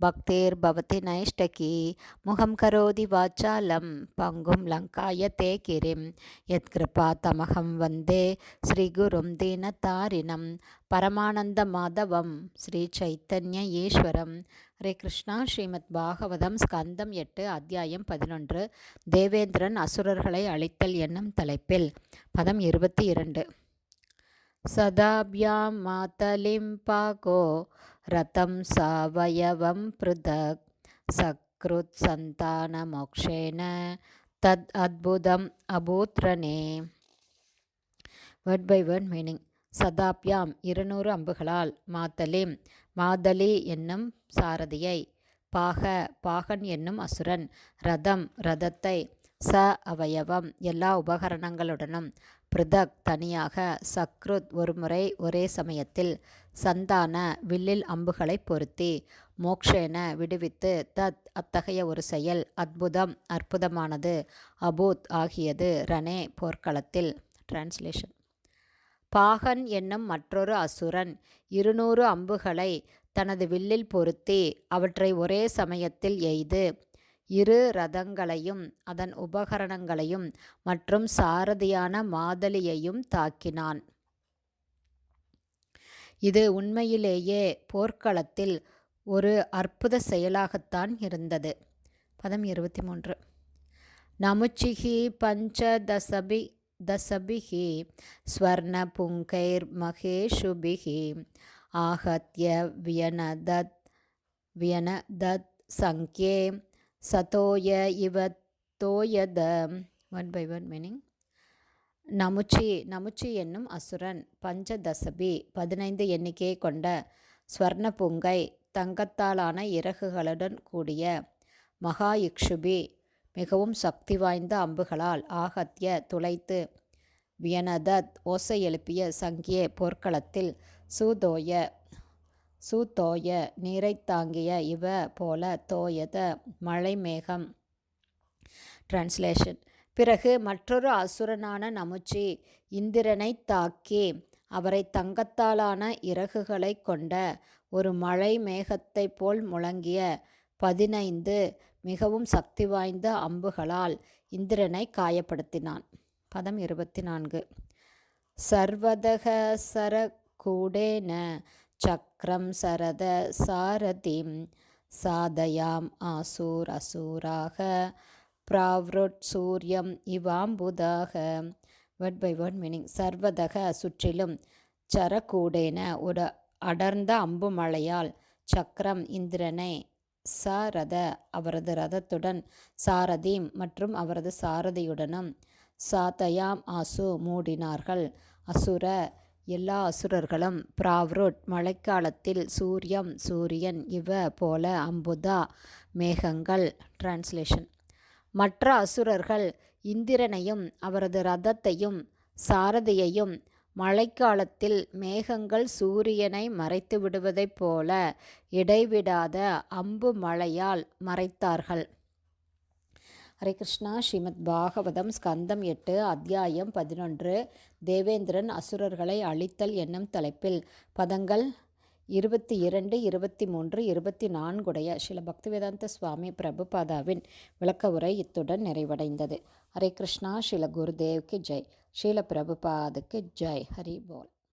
பக்தேர் பவதி நைஷ்டகி முகம் கரோதி வாச்சாலம் பங்கும் லங்காய தே கிரிம் யத்கிருபா தமகம் வந்தே ஸ்ரீகுரும் தீனதாரிணம் பரமானந்த மாதவம் ஸ்ரீ சைத்தன்ய ஈஸ்வரம். ஹரே கிருஷ்ணா ஸ்ரீமத் பாகவதம் ஸ்கந்தம் எட்டு அத்தியாயம் பதினொன்று. தேவேந்திரன் அசுரர்களை அழித்தல் என்னும் தலைப்பில். பதம் இருபத்தி இரண்டு. சதாபியாம் மாதலிம் பாகோ ரதம் சாவயவம் பிருதக் சக்ருத் சந்தான மோக்ஷேன தத் அத்புதம் அபூத்ரனே வேர்ட் பை வேர்ட் மீனிங் சதாப்யாம் இருநூறு அம்புகளால் மாத்தலிம்। மாதலி என்னும் சாரதியை பாக பாகன் என்னும் அசுரன்। ரதம் ரதத்தை ச அவயவம் எல்லா உபகரணங்களுடனும். பிருதக் தனியாக சக்ருத் ஒருமுறை ஒரே சமயத்தில் சந்தான வில்லில் அம்புகளை பொருத்தி மோக்ஷேன விடுவித்து தத் அத்தகைய ஒரு செயல் அற்புதம் அற்புதமானது அபூத் ஆகியது ரணே போர்க்களத்தில். டிரான்ஸ்லேஷன் பாகன் என்னும் மற்றொரு அசுரன் இருநூறு அம்புகளை தனது வில்லில் பொருத்தி அவற்றை ஒரே சமயத்தில் எய்து இரு ரதங்களையும் அதன் உபகரணங்களையும் மற்றும் சாரதியான மாதலியையும் தாக்கினான் இது உண்மையிலேயே போர்க்களத்தில் ஒரு அற்புத செயலாகத்தான் இருந்தது பதம் இருபத்தி மூன்று நமுச்சிகி பஞ்சதசபி दशभिः स्वर्णपुङ्कैर्महेषुभिः आहत्य व्यनदत् व्यनदत् सङ्ख्ये சதோய இவ தோயத one by one meaning Namuchi Namuchi என்னும் அசுரன் பஞ்சதசபி பதினைந்து எண்ணிக்கையை கொண்ட ஸ்வர்ண புங்கை தங்கத்தாலான இறகுகளுடன் கூடிய மகா இக்ஷுபி மிகவும் சக்தி வாய்ந்த அம்புகளால் ஆகத்திய துளைத்து வியனதத் ஓசை எழுப்பிய சங்கிய போர்க்களத்தில் சூதோய சூதோய நீரை தாங்கிய இவ போல தோயத மழை மேகம் டிரான்ஸ்லேஷன் பிறகு மற்றொரு அசுரனான நமுச்சி இந்திரனை தாக்கி அவரை தங்கத்தாலான இறகுகளை கொண்ட ஒரு மழை மேகத்தை போல் முழங்கிய பதினைந்து மிகவும் சக்தி வாய்ந்த அம்புகளால் இந்திரனை காயப்படுத்தினான். பதம் இருபத்தி நான்கு. சர்வதக சர கூடேன சக்கரம் சரத சாரதிம் சாதயாம் ஆசூர் அசூராக பிராவ்ருட் சூரியம் இவாம்புதாக வேர்ட் பை வேர்ட் மீனிங் சர்வதக சுற்றிலும் சரக்கூடேன ஒரு அடர்ந்த அம்பு மழையால் சக்கரம் இந்திரனை சாரத அவரது ரதத்துடன் சாரதீம் மற்றும் அவரது சாரதியுடனும் சாத்தயாம் ஆசு மூடினார்கள். அசுர எல்லா அசுரர்களும் பிராவ்ருட் மழைக்காலத்தில் சூரியம் சூரியன் இவ போல அம்புதா மேகங்கள். டிரான்ஸ்லேஷன் மற்ற அசுரர்கள் இந்திரனையும் அவரது ரதத்தையும் சாரதியையும் மழைக்காலத்தில் மேகங்கள் சூரியனை மறைத்து விடுவதைப் போல இடைவிடாத அம்பு மழையால் மறைத்தார்கள். ஹரே கிருஷ்ணா. ஸ்ரீமத் பாகவதம் ஸ்கந்தம் எட்டு அத்தியாயம் பதினொன்று. தேவேந்திரன் அசுரர்களை அழித்தல் என்னும் தலைப்பில் பதங்கள் இருபத்தி இரண்டு இருபத்தி மூன்று இருபத்தி நான்குடைய சில பக்திவேதாந்த சுவாமி பிரபுபாதாவின் விளக்க உரை இத்துடன் நிறைவடைந்தது. ஹரே கிருஷ்ணா. ஸ்ரீல குருதேவ்க்கு ஜெய். ஸ்ரீல பிரபுபாதுக்கு ஜெய். ஹரி போல்.